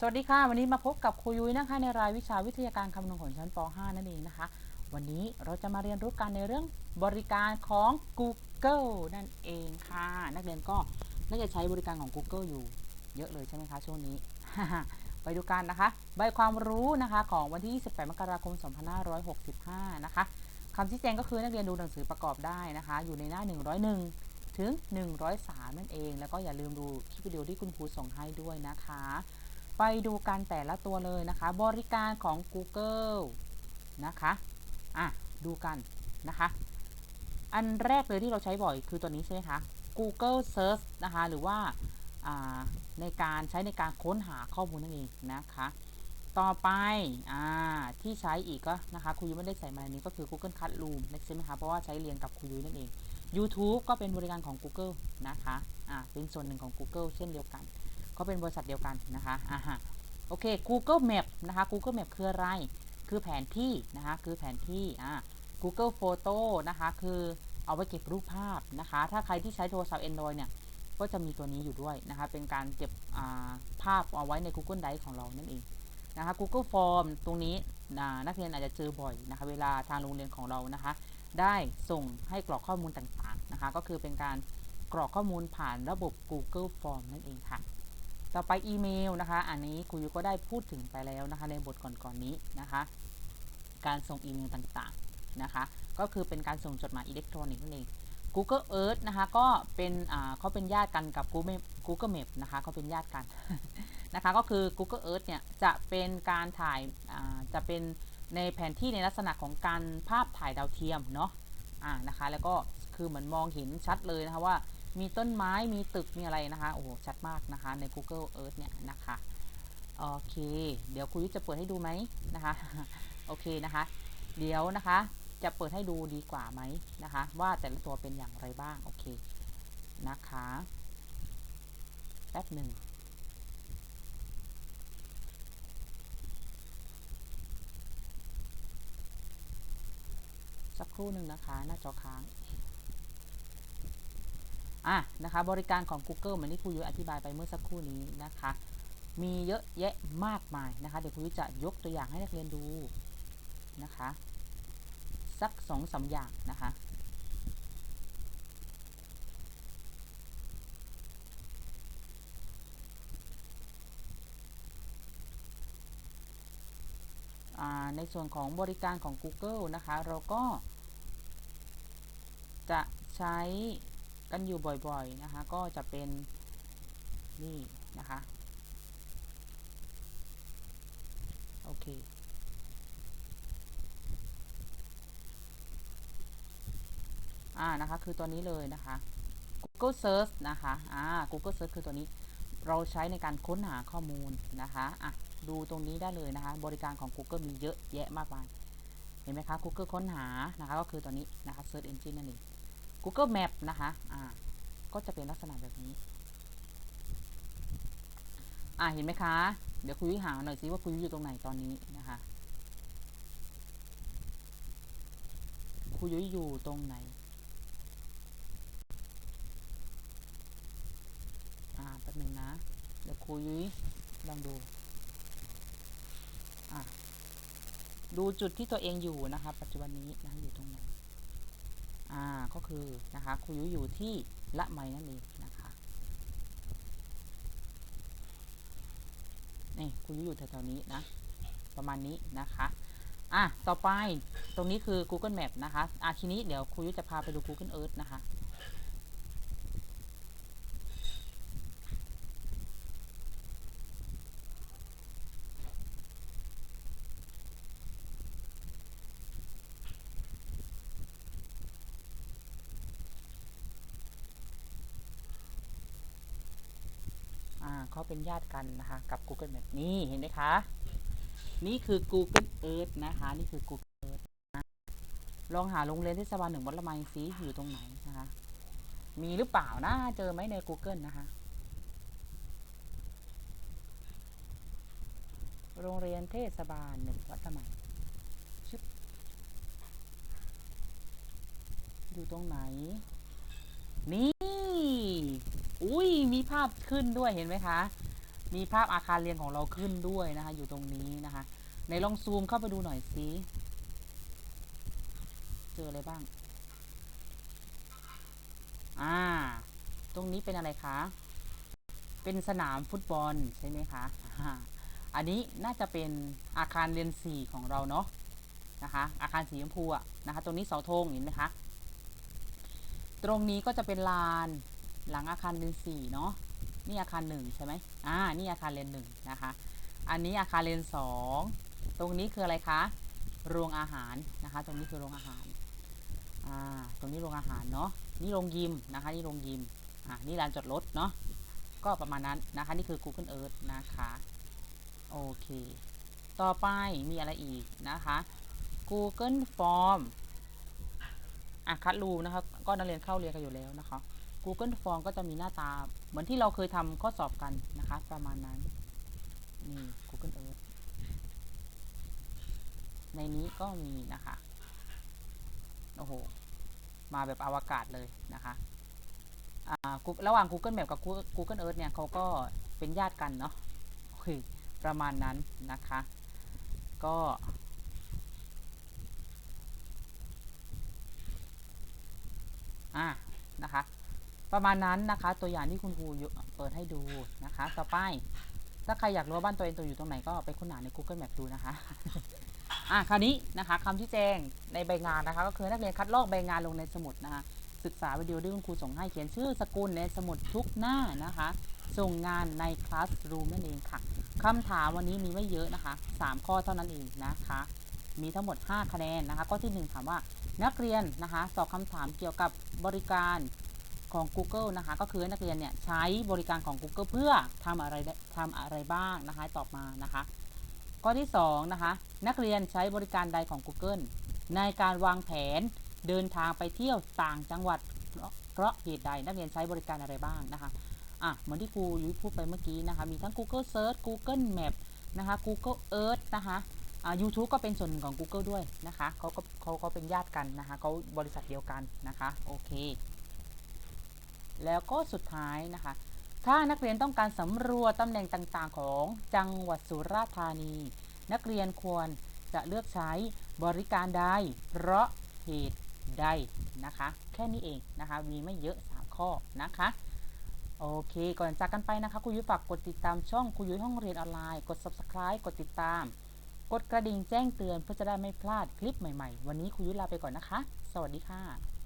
สวัสดีค่ะ วันนี้มาพบกับครูยุ้ยนะคะในรายวิชาวิทยาการคำนวณของชั้นป .5 นั่นเองนะคะ วันนี้เราจะมาเรียนรู้กันในเรื่องบริการของ Google นั่นเองค่ะ นักเรียนก็น่าจะใช้บริการของ Google อยู่เยอะเลยใช่ไหมคะช่วงนี้ ไปดูกันนะคะใบความรู้นะคะของวันที่ 28 มกราคม 2565 นะคะคำชี้แจงก็คือนักเรียนดูหนังสือประกอบได้นะคะ อยู่ในหน้า 101 ถึง 103 นั่นเอง แล้วก็อย่าลืมดูคลิปวิดีโอที่คุณครูส่งให้ด้วยนะคะ ไปดูกันแต่ละตัวเลยนะคะ บริการของ Google นะคะอะดูกันนะคะ อันแรกเลยที่เราใช้บ่อยคือตัวนี้ใช่ไหมคะ Google Search นะคะ หรือว่าอ่าในการใช้ในการค้นหาข้อมูลนั่นเองนะคะ ต่อไปอ่าที่ใช้อีกก็นะคะครูยุ้ยไม่ได้ใส่มาในนี้ก็คือ Google Classroom ใช่ไหมคะ เพราะว่าใช้เรียนกับครูยุ้ยนั่นเอง YouTube ก็เป็นบริการของ Google นะคะ อ่า เป็นส่วนหนึ่งของ Google เช่นเดียวกัน ก็เป็นบริษัทเดียวกันนะคะอ่าฮะโอเค Google Map นะคะ Google Map คืออะไร คือแผนที่นะคะ คือแผนที่อ่า Google Photo นะคะ คือเอาไว้เก็บรูปภาพนะคะ ถ้าใครที่ใช้โทรศัพท์ Android เนี่ย ก็จะมีตัวนี้อยู่ด้วยนะคะ เป็นการเก็บภาพเอาไว้ใน Google Drive ของเรานั่นเองนะคะ Google Form ตรงนี้นักเรียนอาจจะเจอบ่อยนะคะ เวลาทางโรงเรียนของเรานะคะ ได้ส่งให้กรอกข้อมูลต่างๆนะคะ ก็คือเป็นการกรอกข้อมูลผ่านระบบ Google Form นั่นเองค่ะ ต่อไปอีเมลนะคะ อันนี้ครูยุก็ได้พูดถึงไปแล้วนะคะ ในบทก่อนๆนนี้นะคะ การส่งอีเมลต่างๆนะคะ ก็คือเป็นการส่งจดหมายอิเล็กทรอนิกส์นั่นเอง Google Earth นะคะ ก็เป็นเขาเป็นญาติกันกับ Google Google Map นะคะเขาเป็นญาติกันนะคะ ก็คือ Google Earth เนี่ยจะเป็นการถ่ายาจะเป็นในแผนที่ในลักษณะของการภาพถ่ายดาวเทียมเนาะอ่านะคะ แล้วก็คือเหมือนมองเห็นชัดเลยนะคะว่า มีต้นไม้มีตึกมีอะไรนะคะโอ้โหชัดมากนะคะใน Google Earth เนี่ยนะคะโอเค เดี๋ยวครูยุจะเปิดให้ดูไหมนะคะโอเคนะคะ เดี๋ยวนะคะจะเปิดให้ดูดีกว่าไหมนะคะ ว่าแต่ละตัวเป็นอย่างไรบ้างโอเคนะคะแป๊บหนึ่งสักครู่หนึ่งนะคะ หน้าจอค้าง อะนะคะบริการของ Google เหมือนที่ครูยุ้ยอธิบายไปเมื่อสักครู่นี้นะคะ มีเยอะแยะมากมายนะคะ เดี๋ยวครูยุ้ยจะยกตัวอย่างให้นักเรียนดูนะคะ สักสองสาอย่างนะคะในส่วนของบริการของ Google นะคะ เราก็จะใช้ กันอยู่บ่อยๆนะคะ ก็จะเป็นนี่นะคะโอเคอ่านะคะคือตัวนี้เลยนะคะ Google Search นะคะอ่า Google Search คือตัวนี้เราใช้ในการค้นหาข้อมูลนะคะอะดูตรงนี้ได้เลยนะคะ บริการของ Google มีเยอะแยะมากมาย เห็นไหมคะ Google ค้นหานะคะ ก็คือตัวนี้นะคะ Search Engine นั่นเอง Google Map นะคะอ่าก็จะเป็นลักษณะแบบนี้ อ่าเห็นไหมคะ เดี๋ยวคุยหาหน่อยสิว่าคุยอยู่ตรงไหนตอนนี้นะคะคุยอยู่ตรงไหนอ่าแป๊บนึงนะ เดี๋ยวคุยลองดูอ่าดูจุดที่ตัวเองอยู่นะคะ ปัจจุบันนี้นะอยู่ตรงไหน อ่าก็คือนะคะครูยุอยู่ที่ละไมนั่นเองนะคะนี่ครูยุอยู่แถวๆนี้นะประมาณนี้นะคะอะต่อไปตรงนี้คือ Google Map นะคะอะทีนี้เดี๋ยวครูยุจะพาไปดู Google Earth นะคะ เขาเป็นญาติกันนะคะ กับ Google Map นี่เห็นไหมคะ นี่คือ Google Earth นะคะ นี่คือ Google Earth นะลองหาโรงเรียนเทศบาลหนึ่งวัดละไมซีอยู่ตรงไหนนะคะ มีหรือเปล่านะ เจอไหมใน Google นะคะ โรงเรียนเทศบาลหนึ่งวัดละไมชึบอยู่ตรงไหน นี่ มีภาพขึ้นด้วยเห็นไหมคะ มีภาพอาคารเรียนของเราขึ้นด้วยนะคะ อยู่ตรงนี้นะคะในลองซูมเข้าไปดูหน่อยสิเจออะไรบ้าง อ่า ตรงนี้เป็นอะไรคะ เป็นสนามฟุตบอลใช่ไหมคะอันนี้น่าจะเป็นอาคารเรียนสี่ของเราเนาะนะคะ อาคารสีชมพูอะนะคะ ตรงนี้เสาธงเห็นไหมคะ ตรงนี้ก็จะเป็นลาน หลังอาคารเรียนสี่เนาะนี่อาคารหนึ่งใช่ไหมอ่านี่อาคารเรียนหนึ่งนะคะ อันนี้อาคารเรียนสองตรงนี้คืออะไรคะโรงอาหารนะคะ ตรงนี้คือโรงอาหารอ่าตรงนี้โรงอาหารเนาะนี่โรงยิมนะคะนี่โรงยิมอ่านี่ลานจอดรถเนาะก็ประมาณนั้นนะคะนี่คือ Google Earth นะคะโอเค ต่อไปมีอะไรอีกนะคะ Google Form อะคัดรูนะคะก็นักเรียนเข้าเรียนกันอยู่แล้วนะคะ Google Form ก็จะมีหน้าตา เหมือนที่เราเคยทำข้อสอบกันนะคะ ประมาณนั้น นี่ Google Earth ในนี้ก็มีนะคะ โอ้โห มาแบบอวกาศเลยนะคะอ่า Google- ระหว่าง Google Map กับ Google- Google Earth เนี่ยเขาก็เป็นญาติกันเนาะโอเคประมาณนั้นนะคะ ก็ อะนะคะ ประมาณนั้นนะคะ ตัวอย่างที่คุณครูเปิดให้ดูนะคะ ต่อไป ถ้าใครอยากรู้ว่าบ้านตัวเองตัวอยู่ตรงไหนก็ไปค้นหาใน Google Map ดูนะคะอะคราวนี้นะคะคำที่แจ้งในใบงานนะคะ ก็คือนักเรียนคัดลอกใบงานลงในสมุดนะคะ ศึกษาวิดีโอที่คุณครูส่งให้เขียนชื่อสกุลในสมุดทุกหน้านะคะ ส่งงานในคลาสรูมนั่นเองค่ะคำถามวันนี้มีไม่เยอะนะคะ 3 ข้อเท่านั้นเองนะคะ มีทั้งหมด 5 คะแนนนะคะ ข้อที่ 1 ถามว่านักเรียนนะคะตอบคำถามเกี่ยวกับบริการ ของ Google นะคะ ก็คือให้นักเรียนเนี่ยใช้บริการของ Google เพื่อทำอะไรทำอะไรบ้างนะคะตอบมานะคะ ข้อที่2นะคะนักเรียนใช้บริการใดของ Google ในการวางแผนเดินทางไปเที่ยวต่างจังหวัดเพราะเพราะเหตุใดนักเรียนใช้บริการอะไรบ้างนะคะอะเหมือนที่ครูยุ้ยพูดไปเมื่อกี้นะคะ มีทั้ง Google Search Google Map นะคะ Google Earth นะคะอ่า YouTube ก็เป็นส่วนหนึ่งของ Google ด้วยนะคะเขาก็เขาก็เป็นญาติกันนะคะเขาบริษัทเดียวกันนะคะ โอเค แล้วก็สุดท้ายนะคะ ถ้านักเรียนต้องการสำรวจตำแหน่งต่างๆ ของจังหวัดสุราษฎร์ธานี นักเรียนควรจะเลือกใช้บริการใดเพราะเหตุใดนะคะ แค่นี้เองนะคะมีไม่เยอะ 3 ข้อนะคะโอเค ก่อนจากกันไปนะคะครูยุ้ยฝากกดติดตามช่องครูยุ้ยห้องเรียนออนไลน์ กด subscribe กดติดตาม กดกระดิ่งแจ้งเตือนเพื่อจะได้ไม่พลาดคลิปใหม่ๆ วันนี้ครูยุ้ยลาไปก่อนนะคะ สวัสดีค่ะ